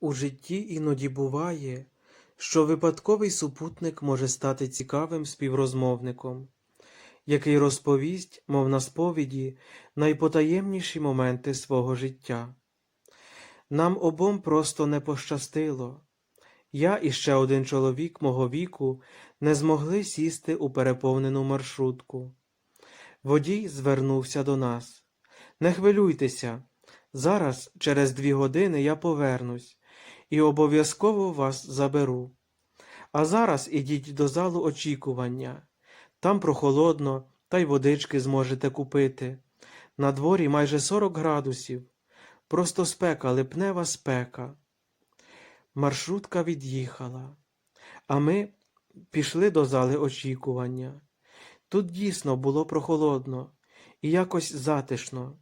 У житті іноді буває, що випадковий супутник може стати цікавим співрозмовником, який розповість, мов на сповіді, найпотаємніші моменти свого життя. Нам обом просто не пощастило. Я і ще один чоловік мого віку не змогли сісти у переповнену маршрутку. Водій звернувся до нас. Не хвилюйтеся, зараз, через дві години, я повернусь і обов'язково вас заберу. А зараз ідіть до залу очікування. Там прохолодно, та й водички зможете купити. На дворі майже 40 градусів. Просто спека, липнева спека. Маршрутка від'їхала, а ми пішли до зали очікування. Тут дійсно було прохолодно і якось затишно.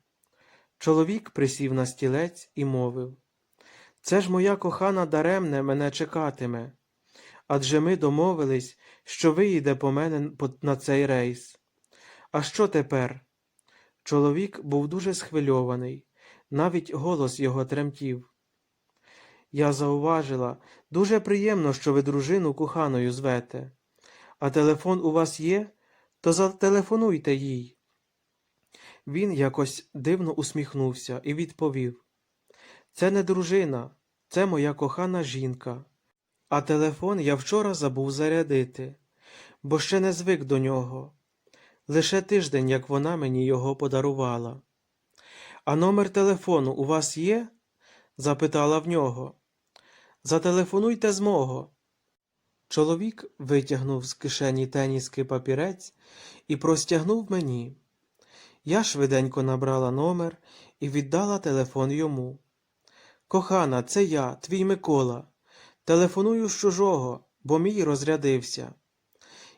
Чоловік присів на стілець і мовив Це ж моя кохана даремне мене чекатиме. Адже ми домовились, що виїде по мене на цей рейс. А що тепер? Чоловік був дуже схвильований, навіть голос його тремтів. Я зауважила, дуже приємно, що ви дружину коханою звете. А телефон у вас є? То зателефонуйте їй. Він якось дивно усміхнувся і відповів Це не дружина, це моя кохана жінка. А телефон я вчора забув зарядити, бо ще не звик до нього. Лише тиждень, як вона мені його подарувала. А номер телефону у вас є? запитала в нього. Зателефонуйте з мого. Чоловік витягнув з кишені теніски папірець і простягнув мені. Я швиденько набрала номер і віддала телефон йому. Кохана, це я, твій Микола. Телефоную з чужого, бо мій розрядився.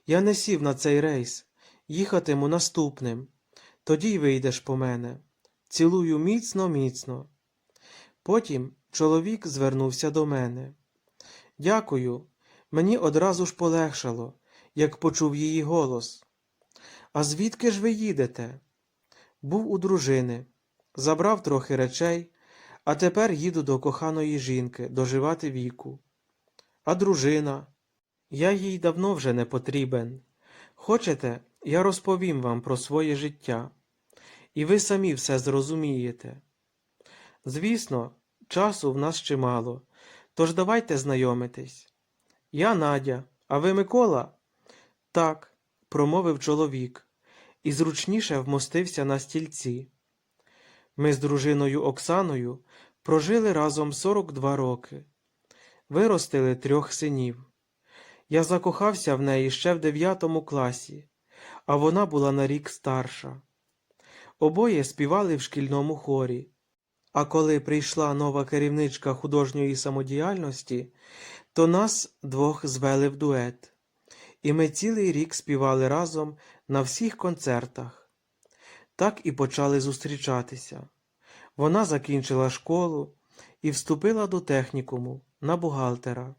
Я не сів на цей рейс, їхатиму наступним. Тоді й вийдеш по мене. Цілую міцно, міцно. Потім чоловік звернувся до мене. Дякую, мені одразу ж полегшало, як почув її голос. А звідки ж ви їдете? Був у дружини, забрав трохи речей, а тепер їду до коханої жінки доживати віку. А дружина? Я їй давно вже не потрібен. Хочете, я розповім вам про своє життя, і ви самі все зрозумієте. Звісно, часу в нас чимало, тож давайте знайомитись. Я Надя, а ви Микола? Так, промовив чоловік, і зручніше вмостився на стільці. Ми з дружиною Оксаною прожили разом 42 роки, виростили трьох синів. Я закохався в неї ще в дев'ятому класі, а вона була на рік старша. Обоє співали в шкільному хорі. А коли прийшла нова керівничка художньої самодіяльності, то нас двох звели в дует, і ми цілий рік співали разом на всіх концертах. Так і почали зустрічатися. Вона закінчила школу і вступила до технікуму на бухгалтера.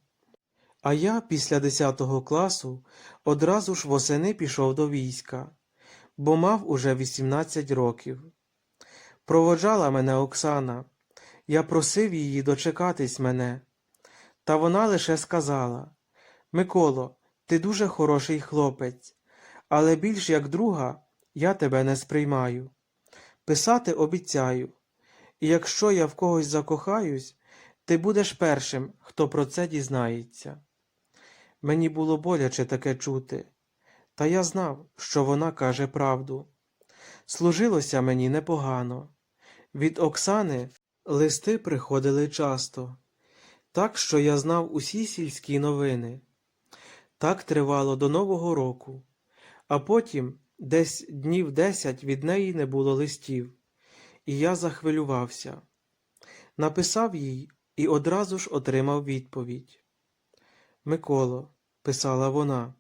А я після 10 класу одразу ж восени пішов до війська, бо мав уже 18 років. Проводжала мене Оксана, я просив її дочекатись мене. Та вона лише сказала Миколо, ти дуже хороший хлопець, але більш як друга я тебе не сприймаю. Писати обіцяю, і якщо я в когось закохаюсь, ти будеш першим, хто про це дізнається. Мені було боляче таке чути, та я знав, що вона каже правду. Служилося мені непогано. Від Оксани листи приходили часто, так що я знав усі сільські новини. Так тривало до Нового року, а потім десь днів десять від неї не було листів, і я захвилювався. Написав їй і одразу ж отримав відповідь. Миколо, писала вона,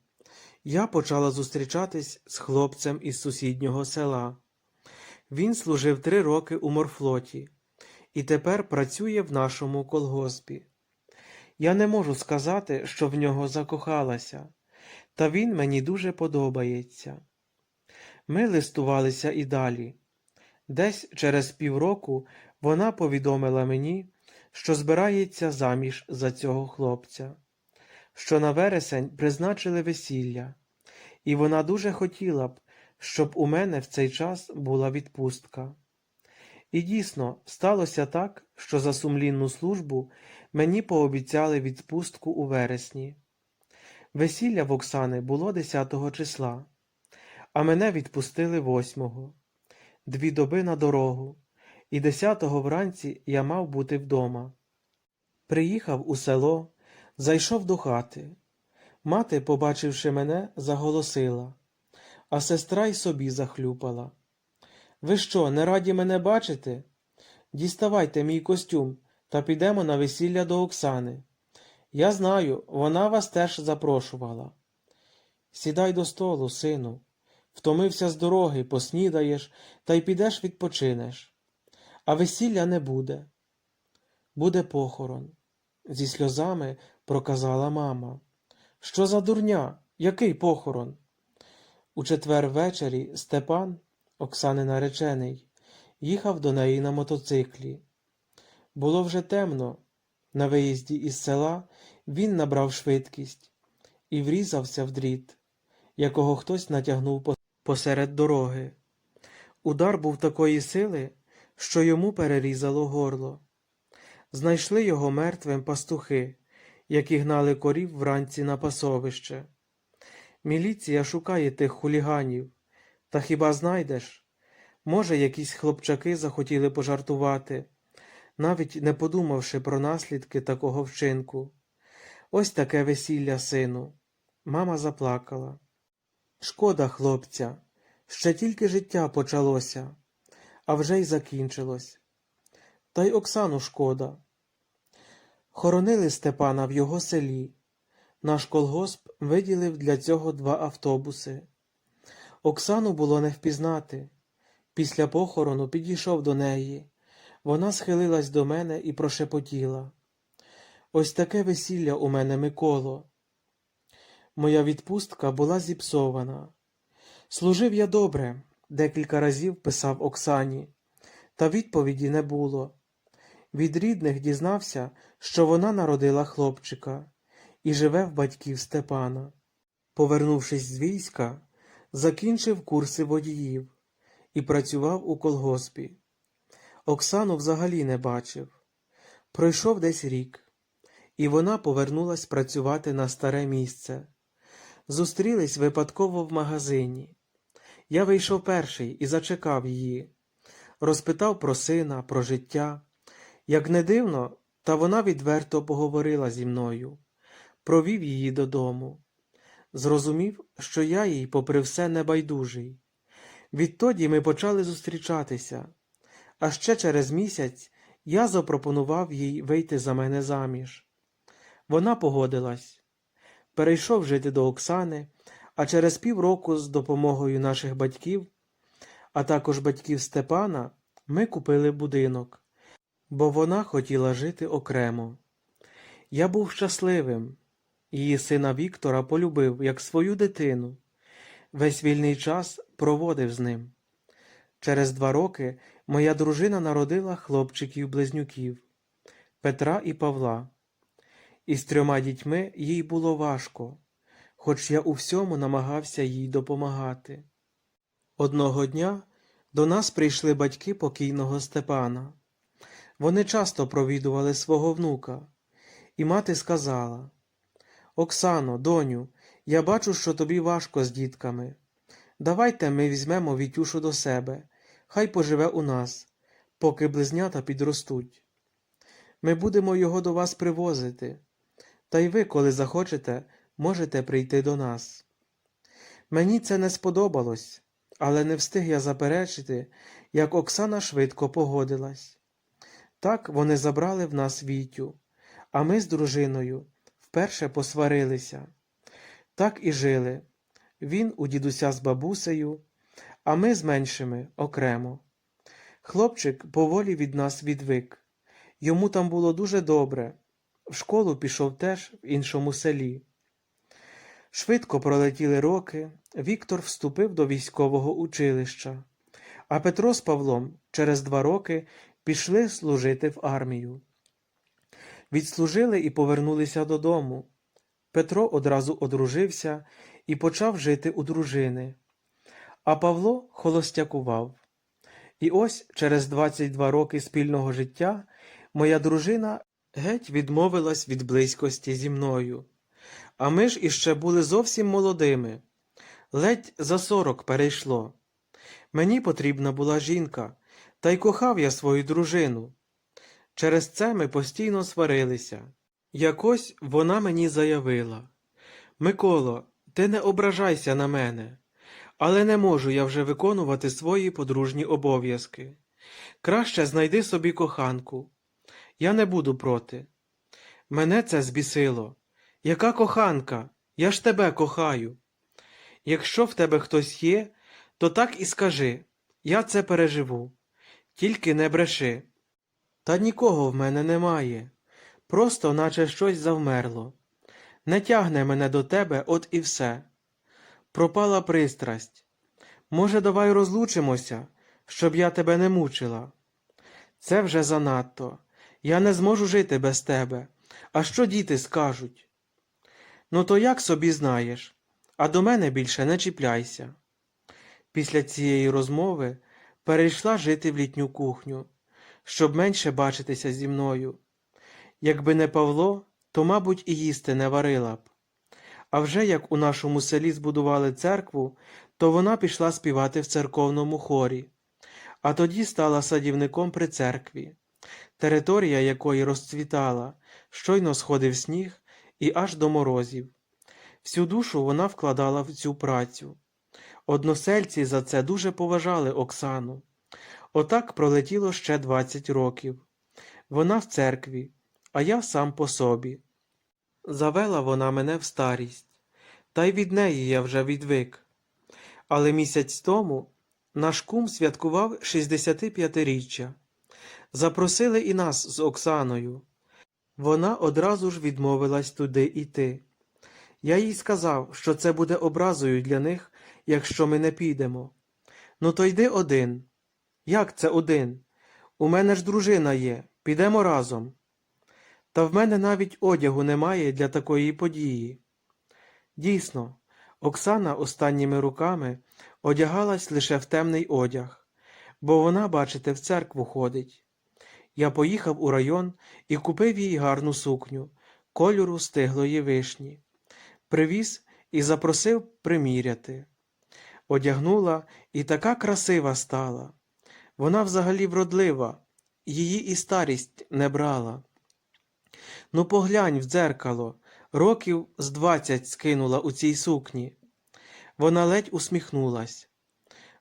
я почала зустрічатись з хлопцем із сусіднього села. Він служив три роки у морфлоті і тепер працює в нашому колгоспі. Я не можу сказати, що в нього закохалася, та він мені дуже подобається. Ми листувалися і далі. Десь через півроку вона повідомила мені, що збирається заміж за цього хлопця, що на вересень призначили весілля, і вона дуже хотіла б, щоб у мене в цей час була відпустка. І дійсно сталося так, що за сумлінну службу мені пообіцяли відпустку у вересні. Весілля в Оксани було 10 числа, а мене відпустили 8 дві доби на дорогу, і 10-го вранці я мав бути вдома. Приїхав у село, зайшов до хати. Мати, побачивши мене, заголосила, а сестра й собі захлюпала. Ви що, не раді мене бачити? Діставайте мій костюм та підемо на весілля до Оксани. Я знаю, вона вас теж запрошувала. Сідай до столу, сину. Втомився з дороги, поснідаєш та й підеш відпочинеш. А весілля не буде. Буде похорон, зі сльозами проказала мама. Що за дурня? Який похорон? У четвер ввечері Степан, Оксани наречений, їхав до неї на мотоциклі. Було вже темно. На виїзді із села він набрав швидкість і врізався в дріт, якого хтось натягнув по- посеред дороги. Удар був такої сили, що йому перерізало горло. Знайшли його мертвим пастухи, які гнали корів вранці на пасовище. Міліція шукає тих хуліганів. Та хіба знайдеш? Може, якісь хлопчаки захотіли пожартувати, навіть не подумавши про наслідки такого вчинку. Ось таке весілля, сину. Мама заплакала. Шкода, хлопця, ще тільки життя почалося, а вже й закінчилось. Та й Оксану шкода. Хоронили Степана в його селі. Наш колгосп виділив для цього два автобуси. Оксану було не впізнати. Після похорону підійшов до неї. Вона схилилась до мене і прошепотіла. Ось таке весілля у мене, Миколо. Моя відпустка була зіпсована. Служив я добре, декілька разів писав Оксані, та відповіді не було. Від рідних дізнався, що вона народила хлопчика і живе в батьків Степана. Повернувшись з війська, закінчив курси водіїв і працював у колгоспі. Оксану взагалі не бачив. Пройшов десь рік, і вона повернулась працювати на старе місце. Зустрілись випадково в магазині. Я вийшов перший і зачекав її. Розпитав про сина, про життя. Як не дивно, та вона відверто поговорила зі мною, провів її додому. Зрозумів, що я їй, попри все, не байдужий. Відтоді ми почали зустрічатися, а ще через місяць я запропонував їй вийти за мене заміж. Вона погодилась. Перейшов жити до Оксани, а через півроку з допомогою наших батьків, а також батьків Степана, ми купили будинок, бо вона хотіла жити окремо. Я був щасливим. Її сина Віктора полюбив як свою дитину. Весь вільний час проводив з ним. Через два роки моя дружина народила хлопчиків-близнюків Петра і Павла. Із трьома дітьми їй було важко, хоч я у всьому намагався їй допомагати. Одного дня до нас прийшли батьки покійного Степана. Вони часто провідували свого внука, і мати сказала Оксано, доню, я бачу, що тобі важко з дітками. Давайте ми візьмемо Вітюшу до себе, хай поживе у нас, поки близнята підростуть. Ми будемо його до вас привозити, та й ви, коли захочете, можете прийти до нас. Мені це не сподобалось, але не встиг я заперечити, як Оксана швидко погодилась. Так вони забрали в нас Вітю, а ми з дружиною вперше посварилися. Так і жили. Він у дідуся з бабусею, а ми з меншими окремо. Хлопчик поволі від нас відвик. Йому там було дуже добре. В школу пішов теж в іншому селі. Швидко пролетіли роки, Віктор вступив до військового училища, а Петро з Павлом через два роки пішли служити в армію. Відслужили і повернулися додому. Петро одразу одружився і почав жити у дружини, а Павло холостякував. І ось через 22 роки спільного життя моя дружина геть відмовилась від близькості зі мною. А ми ж іще були зовсім молодими. Ледь за сорок перейшло. Мені потрібна була жінка, та й кохав я свою дружину. Через це ми постійно сварилися. Якось вона мені заявила Миколо, ти не ображайся на мене, але не можу я вже виконувати свої подружні обов'язки. Краще знайди собі коханку. Я не буду проти. Мене це збісило. Яка коханка? Я ж тебе кохаю. Якщо в тебе хтось є, то так і скажи я це переживу. Тільки не бреши. Та нікого в мене немає. Просто наче щось завмерло. Не тягне мене до тебе, от і все. Пропала пристрасть. Може, давай розлучимося, щоб я тебе не мучила. Це вже занадто. Я не зможу жити без тебе. А що діти скажуть? Ну, то як собі знаєш, а до мене більше не чіпляйся. Після цієї розмови перейшла жити в літню кухню, щоб менше бачитися зі мною. Якби не Павло, то, мабуть, і їсти не варила б. А вже як у нашому селі збудували церкву, то вона пішла співати в церковному хорі, а тоді стала садівником при церкві, територія якої розцвітала, щойно сходив сніг і аж до морозів. Всю душу вона вкладала в цю працю. Односельці за це дуже поважали Оксану. Отак пролетіло ще 20 років. Вона в церкві, а я сам по собі. Завела вона мене в старість, та й від неї я вже відвик. Але місяць тому наш кум святкував 65-річчя. Запросили і нас з Оксаною. Вона одразу ж відмовилась туди йти. Я їй сказав, що це буде образою для них, якщо ми не підемо. Ну, то йди один. Як це один? У мене ж дружина є, підемо разом. Та в мене навіть одягу немає для такої події. Дійсно, Оксана останніми руками одягалась лише в темний одяг, бо вона, бачите, в церкву ходить. Я поїхав у район і купив їй гарну сукню, кольору стиглої вишні, привіз і запросив приміряти. Одягнула і така красива стала. Вона взагалі вродлива, її і старість не брала. Ну, поглянь в дзеркало, років з двадцять скинула у цій сукні. Вона ледь усміхнулась.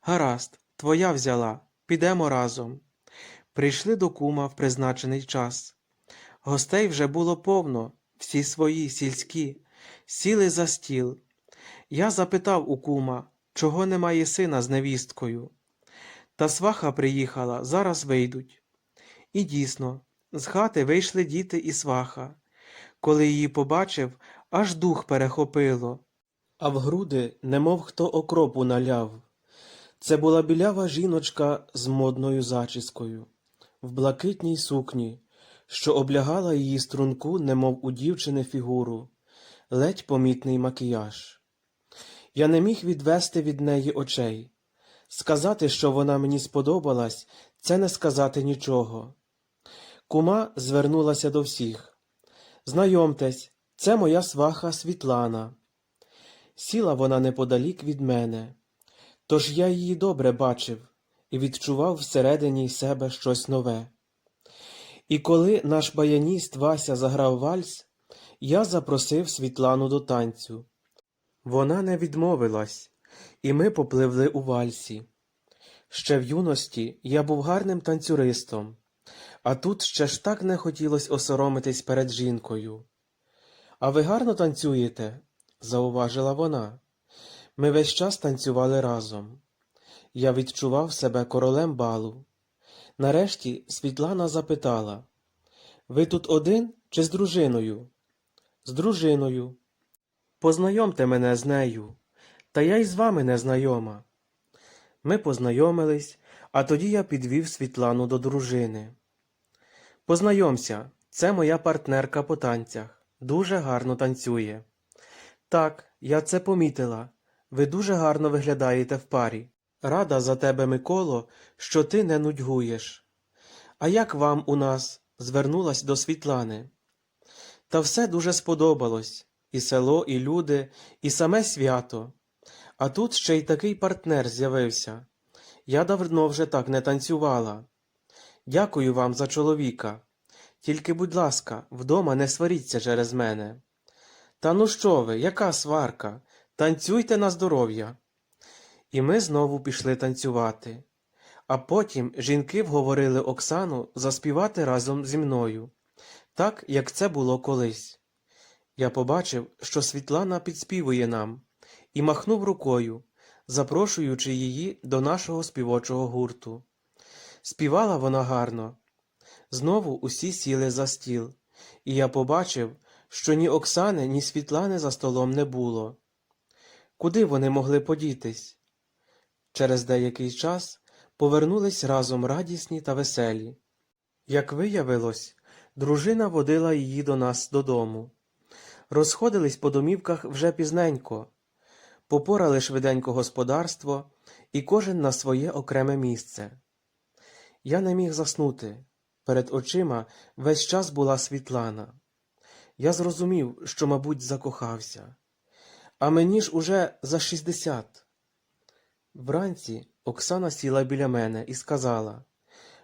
Гаразд, твоя взяла, підемо разом. Прийшли до кума в призначений час. Гостей вже було повно, всі свої, сільські, сіли за стіл. Я запитав у кума, чого немає сина з невісткою. Та сваха приїхала, зараз вийдуть. І дійсно, з хати вийшли діти і сваха. Коли її побачив, аж дух перехопило, а в груди немов хто окропу наляв. Це була білява жіночка з модною зачіскою, в блакитній сукні, що облягала її струнку, немов у дівчини фігуру, ледь помітний макіяж. Я не міг відвести від неї очей. Сказати, що вона мені сподобалась, це не сказати нічого. Кума звернулася до всіх. Знайомтесь, це моя сваха Світлана. Сіла вона неподалік від мене, тож я її добре бачив і відчував всередині себе щось нове. І коли наш баяніст Вася заграв вальс, я запросив Світлану до танцю. Вона не відмовилась, і ми попливли у вальсі. Ще в юності я був гарним танцюристом, а тут ще ж так не хотілось осоромитись перед жінкою. А ви гарно танцюєте, зауважила вона. Ми весь час танцювали разом. Я відчував себе королем балу. Нарешті Світлана запитала Ви тут один чи з дружиною? З дружиною. Познайомте мене з нею, та я й з вами не знайома. Ми познайомились, а тоді я підвів Світлану до дружини. Познайомся, Це моя партнерка по танцях. Дуже гарно танцює. Так, я це помітила. Ви дуже гарно виглядаєте в парі. Рада за тебе, Миколо, що ти не нудьгуєш. А як вам у нас? звернулась до Світлани. Та все дуже сподобалось і село, і люди, і саме свято. А тут ще й такий партнер з'явився. Я давно вже так не танцювала. Дякую вам за чоловіка. Тільки, будь ласка, вдома не сваріться через мене. Та ну що ви, яка сварка? Танцюйте на здоров'я. І ми знову пішли танцювати. А потім жінки вговорили Оксану заспівати разом зі мною, так, як це було колись. Я побачив, що Світлана підспівує нам, і махнув рукою, запрошуючи її до нашого співочого гурту. Співала вона гарно. Знову усі сіли за стіл, і я побачив, що ні Оксани, ні Світлани за столом не було. Куди вони могли подітись? Через деякий час повернулись разом радісні та веселі. Як виявилось, дружина водила її до нас додому. Розходились по домівках вже пізненько, попорали швиденько господарство і кожен на своє окреме місце. Я не міг заснути. Перед очима весь час була Світлана. Я зрозумів, що, мабуть, закохався. А мені ж уже за шістдесят. Вранці Оксана сіла біля мене і сказала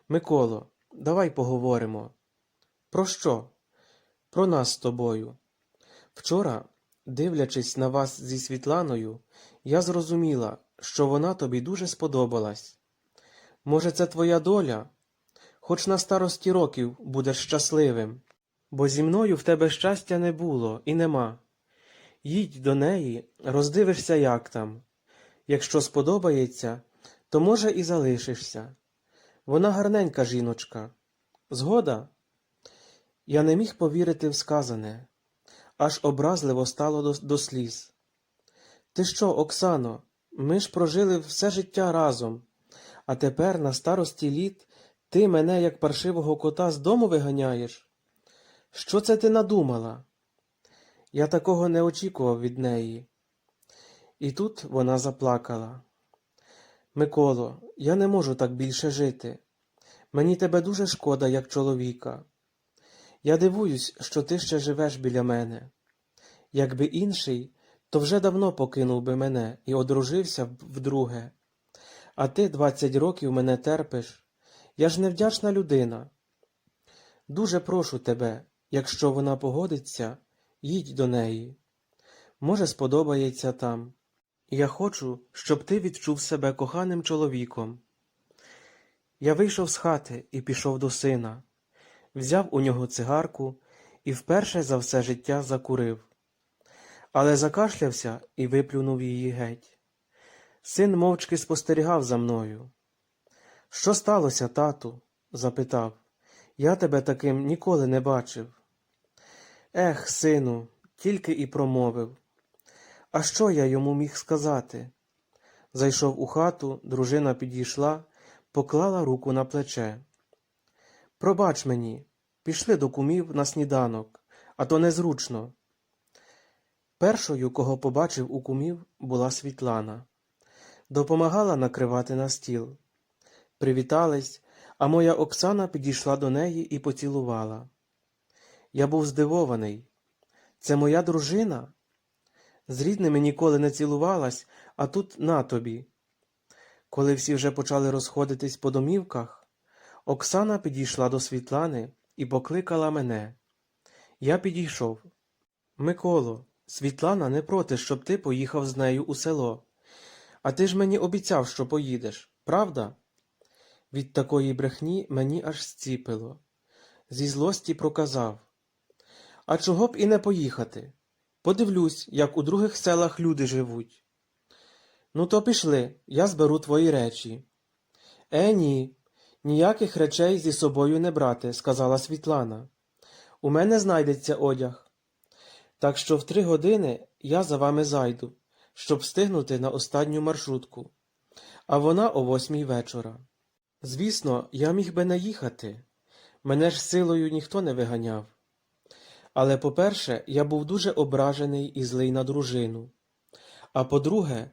Миколо, давай поговоримо. Про що? Про нас з тобою. Вчора, дивлячись на вас зі Світланою, я зрозуміла, що вона тобі дуже сподобалась. Може, це твоя доля? Хоч на старості років будеш щасливим, бо зі мною в тебе щастя не було і нема. Їдь до неї, роздивишся, як там. Якщо сподобається, то, може, і залишишся. Вона гарненька жіночка. Згода? Я не міг повірити в сказане, аж образливо стало до, до сліз. Ти що, Оксано, ми ж прожили все життя разом, а тепер на старості літ ти мене, як паршивого кота, з дому виганяєш? Що це ти надумала? Я такого не очікував від неї. І тут вона заплакала. Миколо, я не можу так більше жити. Мені тебе дуже шкода, як чоловіка. Я дивуюсь, що ти ще живеш біля мене. Якби інший, то вже давно покинув би мене і одружився б вдруге. А ти двадцять років мене терпиш. Я ж невдячна людина. Дуже прошу тебе, якщо вона погодиться, їдь до неї. Може, сподобається там. Я хочу, щоб ти відчув себе коханим чоловіком. Я вийшов з хати і пішов до сина, взяв у нього цигарку і вперше за все життя закурив. Але закашлявся і виплюнув її геть. Син мовчки спостерігав за мною. Що сталося, тату? запитав. Я тебе таким ніколи не бачив. Ех, сину, тільки і промовив. А що я йому міг сказати? Зайшов у хату, дружина підійшла, поклала руку на плече. Пробач мені, пішли до кумів на сніданок, а то незручно. Першою, кого побачив у кумів, була Світлана. Допомагала накривати на стіл. Привітались, а моя Оксана підійшла до неї і поцілувала. Я був здивований. Це моя дружина? З рідними ніколи не цілувалась, а тут на тобі. Коли всі вже почали розходитись по домівках, Оксана підійшла до Світлани і покликала мене. Я підійшов. Миколо, Світлана не проти, щоб ти поїхав з нею у село. А ти ж мені обіцяв, що поїдеш, правда? Від такої брехні мені аж зціпило. Зі злості проказав. А чого б і не поїхати? Подивлюсь, як у других селах люди живуть. Ну, то пішли, я зберу твої речі. Е, ні, ніяких речей зі собою не брати, сказала Світлана. У мене знайдеться одяг. Так що в три години я за вами зайду, щоб встигнути на останню маршрутку, а вона о восьмій вечора. Звісно, я міг би не їхати. Мене ж силою ніхто не виганяв. Але, по-перше, я був дуже ображений і злий на дружину. А по-друге,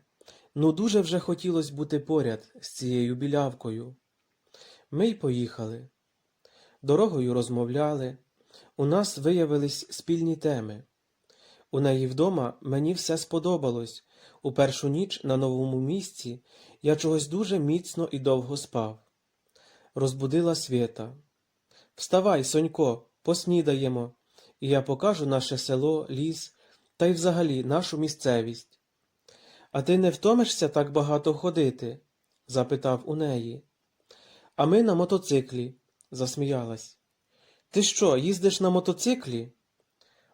ну дуже вже хотілося бути поряд з цією білявкою. Ми й поїхали. Дорогою розмовляли. У нас виявились спільні теми. У неї вдома мені все сподобалось. У першу ніч на новому місці я чогось дуже міцно і довго спав. Розбудила свята. Вставай, Сонько, поснідаємо, і я покажу наше село, ліс та й взагалі нашу місцевість. А ти не втомишся так багато ходити? запитав у неї. А ми на мотоциклі, засміялась. Ти що, їздиш на мотоциклі?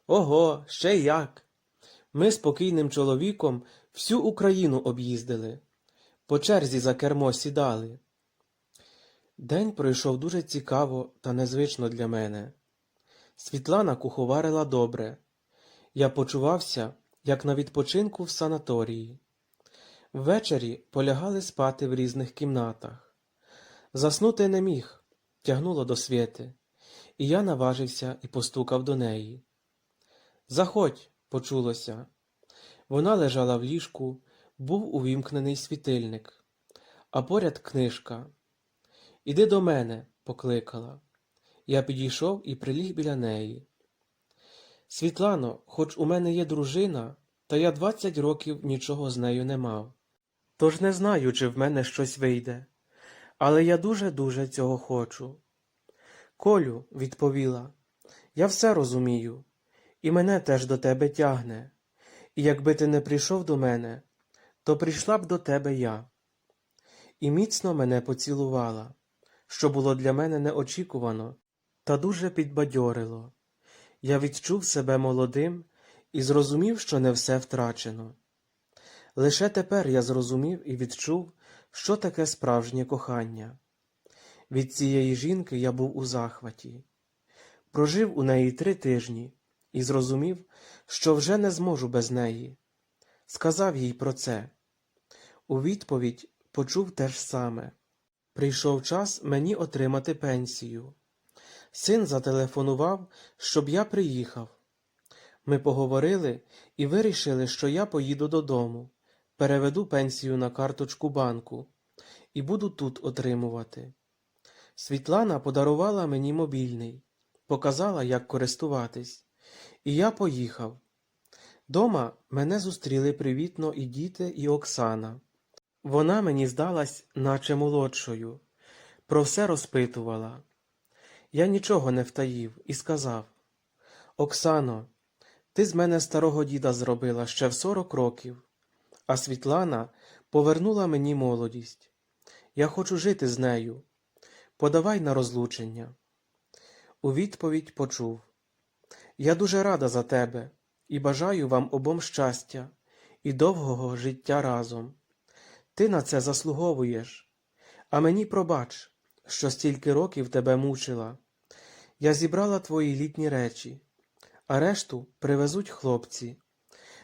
Ого, ще як. Ми з покійним чоловіком всю Україну об'їздили, по черзі за кермо сідали. День пройшов дуже цікаво та незвично для мене. Світлана куховарила добре. Я почувався, як на відпочинку в санаторії. Ввечері полягали спати в різних кімнатах. Заснути не міг, тягнуло до світи, і я наважився і постукав до неї. Заходь, почулося. Вона лежала в ліжку, був увімкнений світильник, а поряд книжка. Іди до мене, покликала. Я підійшов і приліг біля неї. Світлано, хоч у мене є дружина, та я двадцять років нічого з нею не мав. Тож не знаю, чи в мене щось вийде, але я дуже-дуже цього хочу. Колю, відповіла, я все розумію, і мене теж до тебе тягне. І якби ти не прийшов до мене, то прийшла б до тебе я. І міцно мене поцілувала, що було для мене неочікувано, та дуже підбадьорило. Я відчув себе молодим і зрозумів, що не все втрачено. Лише тепер я зрозумів і відчув, що таке справжнє кохання. Від цієї жінки я був у захваті. Прожив у неї три тижні і зрозумів, що вже не зможу без неї. Сказав їй про це. У відповідь почув те ж саме. Прийшов час мені отримати пенсію. Син зателефонував, щоб я приїхав. Ми поговорили і вирішили, що я поїду додому, переведу пенсію на карточку банку і буду тут отримувати. Світлана подарувала мені мобільний, показала, як користуватись, і я поїхав. Дома мене зустріли привітно і діти, і Оксана. Вона мені здалась, наче молодшою, про все розпитувала. Я нічого не втаїв і сказав Оксано, ти з мене старого діда зробила ще в сорок років, а Світлана повернула мені молодість. Я хочу жити з нею. Подавай на розлучення. У відповідь почув Я дуже рада за тебе і бажаю вам обом щастя і довгого життя разом. Ти на це заслуговуєш, а мені пробач, що стільки років тебе мучила. Я зібрала твої літні речі, а решту привезуть хлопці.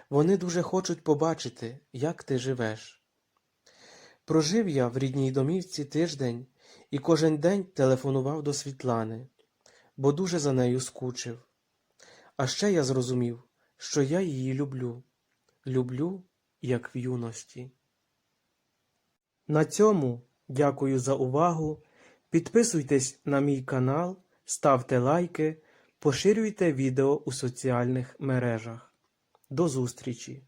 Вони дуже хочуть побачити, як ти живеш. Прожив я в рідній домівці тиждень і кожен день телефонував до Світлани, бо дуже за нею скучив. А ще я зрозумів, що я її люблю, люблю, як в юності. На цьому дякую за увагу. Підписуйтесь на мій канал, ставте лайки, поширюйте відео у соціальних мережах. До зустрічі!